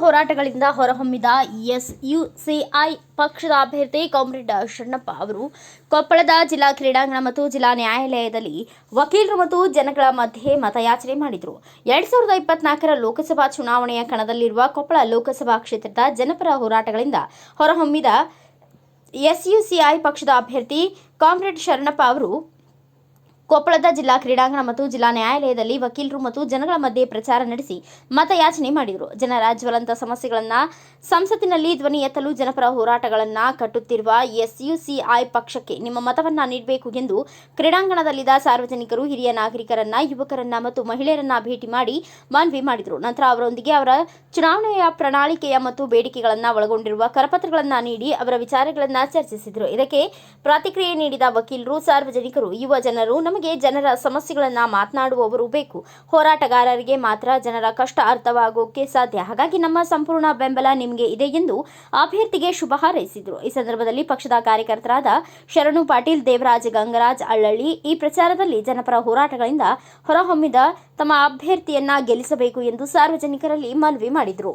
ಹೋರಾಟಗಳಿಂದ ಹೊರಹೊಮ್ಮಿದ S UCI ಪಕ್ಷದ ಅಭ್ಯರ್ಥಿ comrade Sharanappa ಅವರು ಕೊಪ್ಪಳದ ಜಿಲ್ಲಾ ಕ್ರೀಡಾಂಗಣ ಮತ್ತು ಜಿಲ್ಲಾ ನ್ಯಾಯಾಲಯದಲ್ಲಿ ವಕೀಲರು ಮತ್ತು ಜನಗಳ ಮಧ್ಯೆ ಮತಯಾಚನೆ ಮಾಡಿದರು. ಎರಡ್ ಸಾವಿರದ ಇಪ್ಪತ್ನಾಲ್ಕರ ಲೋಕಸಭಾ ಚುನಾವಣೆಯ ಕಣದಲ್ಲಿರುವ ಕೊಪ್ಪಳ ಲೋಕಸಭಾ ಕ್ಷೇತ್ರದ ಜನಪರ ಹೋರಾಟಗಳಿಂದ ಹೊರಹೊಮ್ಮಿದ ಎಸ್ಯುಸಿಐ ಪಕ್ಷದ ಅಭ್ಯರ್ಥಿ ಕಾಮ್ರೇಡ್ ಶರಣಪ್ಪ ಅವರು ಕೊಪ್ಪಳದ ಜಿಲ್ಲಾ ಕ್ರೀಡಾಂಗಣ ಮತ್ತು ಜಿಲ್ಲಾ ನ್ಯಾಯಾಲಯದಲ್ಲಿ ವಕೀಲರು ಮತ್ತು ಜನಗಳ ಮಧ್ಯೆ ಪ್ರಚಾರ ನಡೆಸಿ ಮತಯಾಚನೆ ಮಾಡಿದರು. ಜನರ ಜ್ವಲಂತ ಸಮಸ್ಯೆಗಳನ್ನು ಸಂಸತ್ತಿನಲ್ಲಿ ಧ್ವನಿ ಎತ್ತಲು ಜನಪರ ಹೋರಾಟಗಳನ್ನು ಕಟ್ಟುತ್ತಿರುವ ಎಸ್ಯುಸಿಐ ಪಕ್ಷಕ್ಕೆ ನಿಮ್ಮ ಮತವನ್ನು ನೀಡಬೇಕು ಎಂದು ಕ್ರೀಡಾಂಗಣದಲ್ಲಿದ್ದ ಸಾರ್ವಜನಿಕರು, ಹಿರಿಯ ನಾಗರಿಕರನ್ನ, ಯುವಕರನ್ನ ಮತ್ತು ಮಹಿಳೆಯರನ್ನ ಭೇಟಿ ಮಾಡಿ ಮನವಿ ಮಾಡಿದರು. ನಂತರ ಅವರೊಂದಿಗೆ ಅವರ ಚುನಾವಣೆಯ ಪ್ರಣಾಳಿಕೆಯ ಮತ್ತು ಬೇಡಿಕೆಗಳನ್ನು ಒಳಗೊಂಡಿರುವ ಕರಪತ್ರಗಳನ್ನು ನೀಡಿ ಅವರ ವಿಚಾರಗಳನ್ನು ಚರ್ಚಿಸಿದರು. ಇದಕ್ಕೆ ಪ್ರತಿಕ್ರಿಯೆ ನೀಡಿದ ವಕೀಲರು, ಸಾರ್ವಜನಿಕರು, ಯುವ ಜನರು ನಮಗೆ ಜನರ ಸಮಸ್ಯೆಗಳನ್ನು ಮಾತನಾಡುವವರು ಬೇಕು. ಹೋರಾಟಗಾರರಿಗೆ ಮಾತ್ರ ಜನರ ಕಷ್ಟ ಅರ್ಥವಾಗೋಕೆ ಸಾಧ್ಯ. ಹಾಗಾಗಿ ನಮ್ಮ ಸಂಪೂರ್ಣ ಬೆಂಬಲ ನಿಮಗೆ ಇದೆ ಎಂದು ಅಭ್ಯರ್ಥಿಗೆ ಶುಭ ಹಾರೈಸಿದರು. ಈ ಸಂದರ್ಭದಲ್ಲಿ ಪಕ್ಷದ ಕಾರ್ಯಕರ್ತರಾದ ಶರಣು ಪಾಟೀಲ್, ದೇವರಾಜ್ ಗಂಗರಾಜ್, ಅಳ್ಳಳ್ಳಿ ಈ ಪ್ರಚಾರದಲ್ಲಿ ಜನಪರ ಹೋರಾಟಗಳಿಂದ ಹೊರಹೊಮ್ಮಿದ ತಮ್ಮ ಅಭ್ಯರ್ಥಿಯನ್ನ ಗೆಲ್ಲಿಸಬೇಕು ಎಂದು ಸಾರ್ವಜನಿಕರಲ್ಲಿ ಮನವಿ ಮಾಡಿದರು.